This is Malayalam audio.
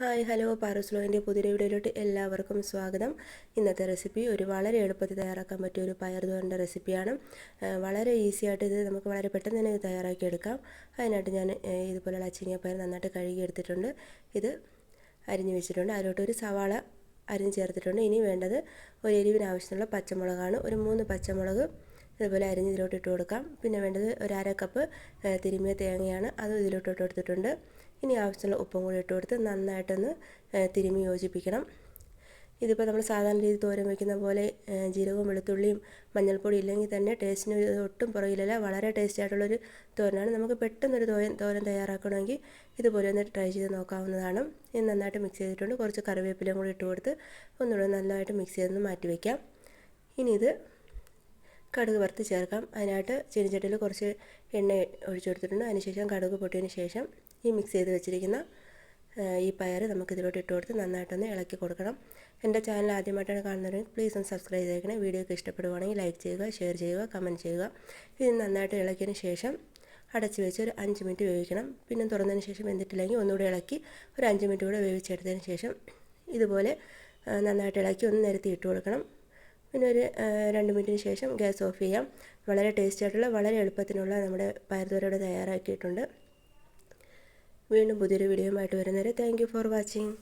Hi hello. പാറസ്ലോയിന്റെ പുതിയ വീഡിയോയിലോട്ട് എല്ലാവർക്കും സ്വാഗതം. ഇന്നത്തെ റെസിപ്പി ഒരു വളരെ എളുപ്പത്തിൽ തയ്യാറാക്കാൻ പറ്റിയ ഒരു പയർ തോരന്റെ റെസിപ്പിയാണ്. വളരെ ഈസി ആയിട്ട് ഇത് നമുക്ക് വളരെ പെട്ടെന്ന് തന്നെ ഇത് തയ്യാറാക്കി എടുക്കാം. അതിനായിട്ട് ഞാൻ ഇതുപോലെയുള്ള അച്ചിങ്ങ പയർ നന്നായിട്ട് കഴുകി എടുത്തിട്ടുണ്ട്. ഇത് അരിഞ്ഞു വെച്ചിട്ടുണ്ട്. അതിലോട്ട് ഒരു സവാള അരിഞ്ഞ് ചേർത്തിട്ടുണ്ട്. ഇനി വേണ്ടത് ഒരു എരിവിന് ആവശ്യമുള്ള പച്ചമുളകാണ്. ഒരു മൂന്ന് പച്ചമുളക് ഇതുപോലെ അരിഞ്ഞ് ഇതിലോട്ട് ഇട്ട് കൊടുക്കാം. പിന്നെ വേണ്ടത് ഒരു അര കപ്പ് തിരുമ്മിയ തേങ്ങയാണ്. അതും ഇതിലോട്ട് ഇട്ട് കൊടുത്തിട്ടുണ്ട്. ഇനി ആവശ്യമുള്ള ഉപ്പും കൂടി ഇട്ട് കൊടുത്ത് നന്നായിട്ടൊന്ന് തിരുമി യോജിപ്പിക്കണം. ഇതിപ്പോൾ നമ്മൾ സാധാരണ രീതി തോരൻ വയ്ക്കുന്ന പോലെ ജീരകവും വെളുത്തുള്ളിയും മഞ്ഞൾപ്പൊടി ഇല്ലെങ്കിൽ തന്നെ ടേസ്റ്റിന് ഒട്ടും പുറകിലല്ല വളരെ ടേസ്റ്റി ആയിട്ടുള്ളൊരു തോരനാണ്. നമുക്ക് പെട്ടെന്നൊരു തോരൻ തോരൻ തയ്യാറാക്കണമെങ്കിൽ ഇതുപോലെ ഒന്ന് ട്രൈ ചെയ്ത് നോക്കാവുന്നതാണ്. ഇത് നന്നായിട്ട് മിക്സ് ചെയ്തിട്ടുണ്ട്. കുറച്ച് കറിവേപ്പിലയും കൂടി ഇട്ട് കൊടുത്ത് ഒന്നുകൂടെ നന്നായിട്ട് മിക്സ് ചെയ്തൊന്ന് മാറ്റി വയ്ക്കാം ഇനി ഇത് കടുക് വറുത്ത് ചേർക്കാം. അതിനായിട്ട് ചീനിച്ചട്ടിയിൽ കുറച്ച് എണ്ണ ഒഴിച്ചു കൊടുത്തിട്ടുണ്ട്. അതിനുശേഷം കടുക് പൊട്ടിയതിന് ശേഷം ഈ മിക്സ് ചെയ്ത് വെച്ചിരിക്കുന്ന ഈ പയർ നമുക്ക് ഇതിലോട്ട് ഇട്ട് കൊടുത്ത് നന്നായിട്ടൊന്ന് ഇളക്കി കൊടുക്കണം. എന്റെ ചാനൽ ആദ്യമായിട്ടാണ് കാണുന്നവരെങ്കിൽ പ്ലീസ് ഒന്ന് സബ്സ്ക്രൈബ് ചെയ്തേക്കണേ. വീഡിയോക്ക് ഇഷ്ടപ്പെടുവാണെങ്കിൽ ലൈക്ക് ചെയ്യുക ഷെയർ ചെയ്യുക കമന്റ് ചെയ്യുക. ഇത് നന്നായിട്ട് ഇളക്കിയതിന് ശേഷം അടച്ച് വെച്ച് ഒരു അഞ്ച് മിനിറ്റ് വേവിക്കണം. പിന്നെ തുറന്നതിന് ശേഷം വെന്തിട്ടില്ലെങ്കിൽ ഒന്നുകൂടി ഇളക്കി ഒരു അഞ്ച് മിനിറ്റ് കൂടെ വേവിച്ചെടുത്തതിന് ശേഷം ഇതുപോലെ നന്നായിട്ട് ഇളക്കി ഒന്ന് നിരത്തി ഇട്ട് കൊടുക്കണം. പിന്നെ ഒരു രണ്ട് മിനിറ്റിന് ശേഷം ഗ്യാസ് ഓഫ് ചെയ്യാം. വളരെ ടേസ്റ്റി ആയിട്ടുള്ള വളരെ എളുപ്പത്തിനുള്ള നമ്മുടെ പയർത്തോരയുടെ തയ്യാറാക്കിയിട്ടുണ്ട്. വീണ്ടും പുതിയൊരു വീഡിയോയുമായിട്ട് വരുന്നവരെ താങ്ക് ഫോർ വാച്ചിങ്